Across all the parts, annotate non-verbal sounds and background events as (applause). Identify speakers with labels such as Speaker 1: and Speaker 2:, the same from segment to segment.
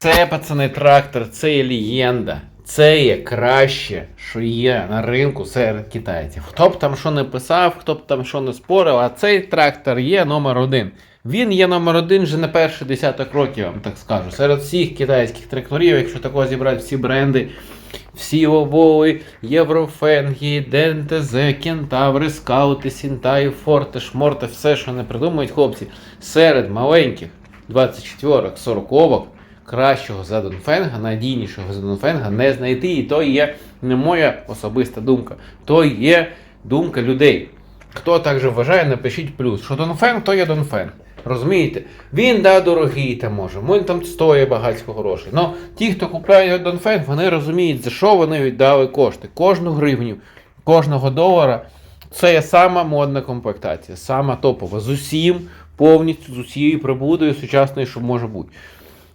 Speaker 1: Це, пацани, трактор, це є легенда. Це є краще, що є на ринку серед китайців. Хто б там що не писав, хто б там що не спорив, а цей трактор є номер один. Він є номер один вже не перший десяток років, я вам так скажу. Серед всіх китайських тракторів, якщо такого зібрати всі бренди, всі обови, Єврофенгі, ДНТЗ, Кентаври, Скаути, Сінтай, Форте, Шморте, все, що не придумують хлопці, серед маленьких 24-ок, 40-ок, кращого за Донфенга, надійнішого за Донфенга не знайти. І то є не моя особиста думка, то є думка людей. Хто так же вважає, напишіть плюс. Що Донфенг, то є Донфенг. Розумієте? Він да дорогий там може, він там стоїть багатько грошей. Но ті, хто купляє Донфенг, вони розуміють, за що вони віддали кошти. Кожну гривню, кожного долара. Це є сама модна комплектація, сама топова. З усім, повністю, з усією прибудою сучасною, що може бути.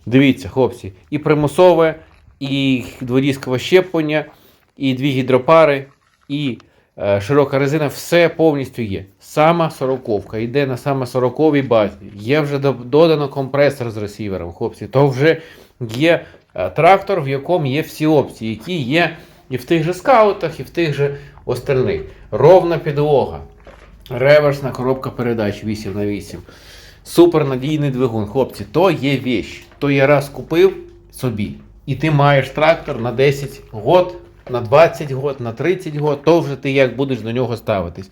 Speaker 1: Дивіться, хлопці, і примусове, і дворізкове щеплення, і дві гідропари, і е, широка резина, все повністю є. Сама сороковка йде на саме сороковій базі. Є вже додано компресор з ресівером, хлопці. То вже є е, трактор, в якому є всі опції, які є і в тих же скаутах, і в тих же остальних. Ровна підлога. Реверсна коробка передач 8 на 8 Супернадійний двигун. Хлопці, то є вещь. То я раз купив собі. І ти маєш трактор на 10 год, на 20 год, на 30 год, то вже ти як будеш до нього ставитись.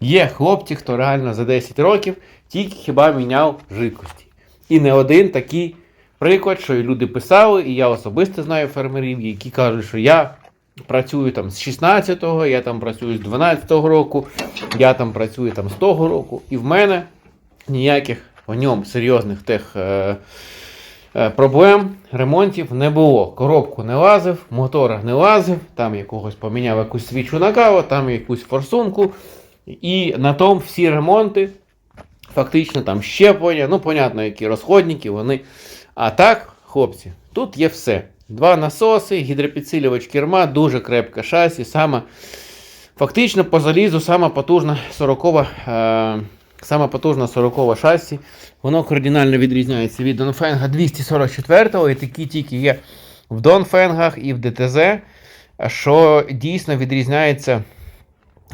Speaker 1: Є хлопці, хто реально за 10 років тільки хіба міняв жидкості. І не один такий приклад, що і люди писали, і я особисто знаю фермерів, які кажуть, що я працюю там з 16-го, я там працюю з 12-го року, я там працюю там з того року, і в мене ніяких по ньому серйозних тих е, е, проблем, ремонтів не було. Коробку не лазив, мотора не лазив, там якогось поміняв якусь свічу на каву, там якусь форсунку. І на тому всі ремонти, фактично там щеплення, ну, понятно, які розходники, вони. А так, хлопці, тут є все. Два насоси, гідропідсилювач керма, дуже крепке шасі, саме Фактично по залізу сама потужна 40 е, сама потужна 40 шасі. Воно кардинально відрізняється від Донфенга 244-го, і такі тільки є в Донфенгах і в ДТЗ, що дійсно відрізняється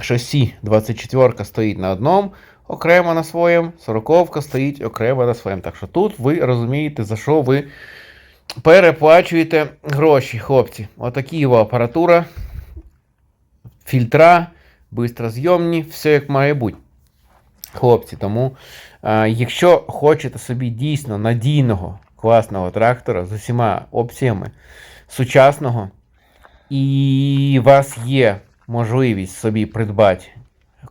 Speaker 1: шасі 24 стоїть на одному, окремо на своєму, 40 стоїть окремо на своєму. Так що тут ви розумієте, за що ви переплачуєте гроші, хлопці. Отакі його апаратура фільтра, бистрозйомні, все як має бути. Хлопці, тому е, якщо хочете собі дійсно надійного, класного трактора з усіма опціями сучасного, і у вас є можливість собі придбати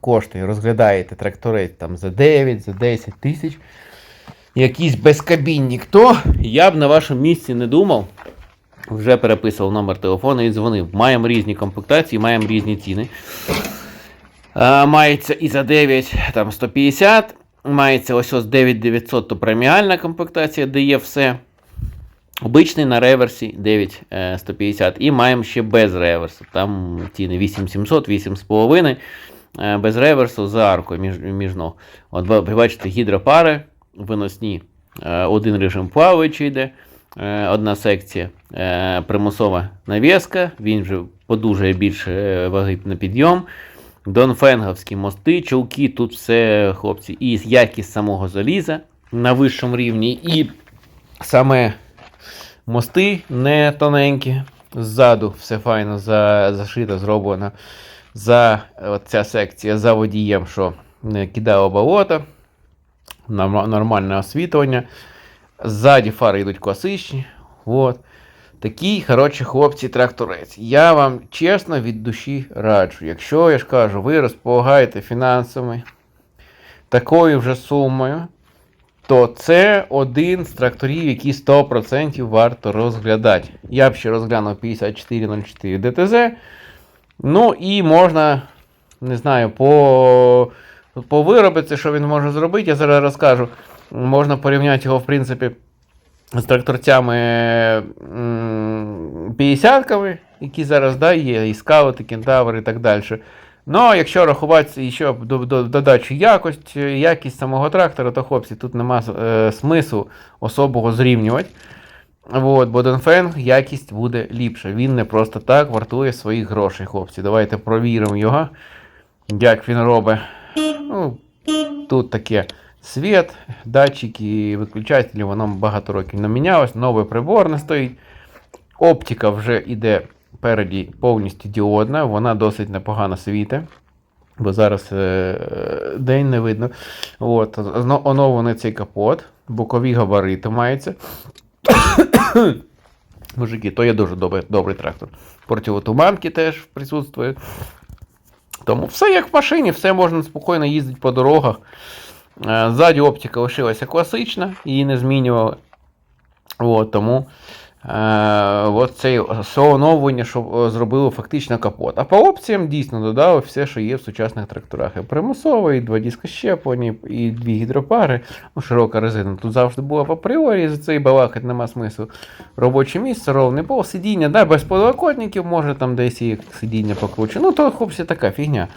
Speaker 1: кошти, розглядаєте тракторець там за 9, за 10 тисяч, якийсь безкабінник, то я б на вашому місці не думав. Вже переписував номер телефону і дзвонив. Маємо різні комплектації, маємо різні ціни. А, мається і за 9 там 150, мається ось ось 9900, то преміальна комплектація, де є все. Обичний на реверсі 9150. І маємо ще без реверсу. Там ціни 8700, 8,5 е, без реверсу за аркою між, між ног. От ви бачите, гідропари виносні. Е, Один режим плаваючий йде. Е, одна секція е, примусова нав'язка, він вже подужує більше е, ваги на підйом. Донфенговські мости, чулки, тут все, хлопці, і якість самого заліза на вищому рівні, і саме мости не тоненькі. Ззаду все файно за, зашито, зроблено. За ця секція за водієм, що не кидало болото, нормальне освітлення. Ззаді фари йдуть класичні. От. Такий, коротше, хлопці, тракторець. Я вам чесно від душі раджу. Якщо я ж кажу, ви розполагаєте фінансами такою вже сумою, то це один з тракторів, які 100% варто розглядати. Я б ще розглянув 5404 ДТЗ. Ну і можна, не знаю, по, по виробиці, що він може зробити, я зараз розкажу. Можна порівняти його, в принципі, з тракторцями 50-ками, які зараз да, є, і скаути, кентаври і так далі. Ну, якщо рахувати ще до, до, додачу якість, якість самого трактора, то хлопці, тут нема е, смислу особого зрівнювати. От, бо Донфен якість буде ліпша. Він не просто так вартує своїх грошей, хлопці. Давайте провіримо його, як він робить. Ну, тут таке світ, датчики, виключателі, воно багато років не мінялось, новий прибор не стоїть. Оптика вже йде переді повністю діодна, вона досить непогано світить. Бо зараз е, день не видно. От, оновлений цей капот, бокові габарити мається. (coughs) Мужики, то є дуже добрий, добрий трактор. Противотуманки теж присутствують. Тому все як в машині, все можна спокійно їздити по дорогах. Е, Ззаді оптика лишилася класична, її не змінювали. От, тому е, от це оновлення, що е, зробило фактично капот. А по опціям дійсно додали все, що є в сучасних тракторах. І примусове, і два диска щеплення, і дві гідропари, ну, широка резина. Тут завжди була в апріорі, за цей балакати нема смислу. Робоче місце, ровний пол, сидіння, да, без подлокотників, може там десь і сидіння покруче. Ну, то хлопці така фігня,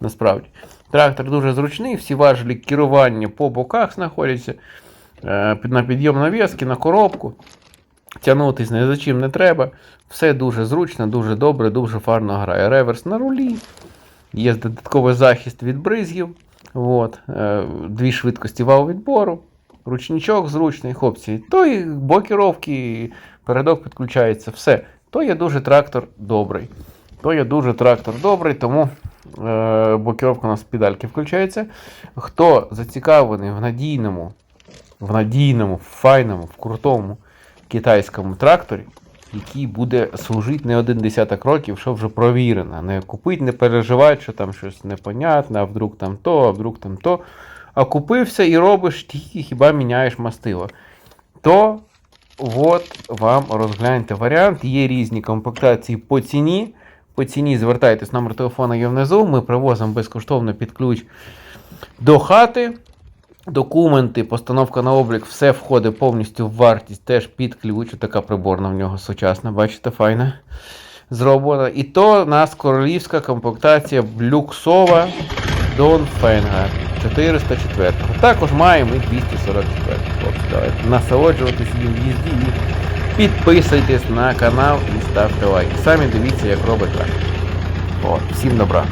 Speaker 1: насправді. Трактор дуже зручний, всі важелі керування по боках знаходяться. Е, на підйом нав'язки, на коробку. Тягнутись ні за чим не треба. Все дуже зручно, дуже добре, дуже фарно грає. Реверс на рулі. Є додатковий захист від бризгів. От. е, Дві швидкості вал відбору. Ручничок зручний, хлопці. То і блокіровки, і передок підключається. Все. То є дуже трактор добрий. То є дуже трактор добрий, тому блокіровка у нас з включається. Хто зацікавлений в надійному, в надійному, файному, в крутому китайському тракторі, який буде служити не один десяток років, що вже провірено. Не купить, не переживати, що там щось непонятне, а вдруг там то, а вдруг там то. А купився і робиш тільки хіба міняєш мастило. То от вам розгляньте варіант. Є різні комплектації по ціні. По ціні звертайтесь, номер телефону є внизу. Ми привозимо безкоштовно під ключ до хати. Документи, постановка на облік, все входить повністю в вартість, теж під ключ. Така приборна в нього сучасна, бачите, файна. Зроблена. І то у нас королівська комплектація люксова Донфенга 404. Також маємо і 244. Хлопці, давайте насолоджуватись їм в їзді підписуйтесь на канал і ставте лайк. Самі дивіться, як робить так. О, всім добра.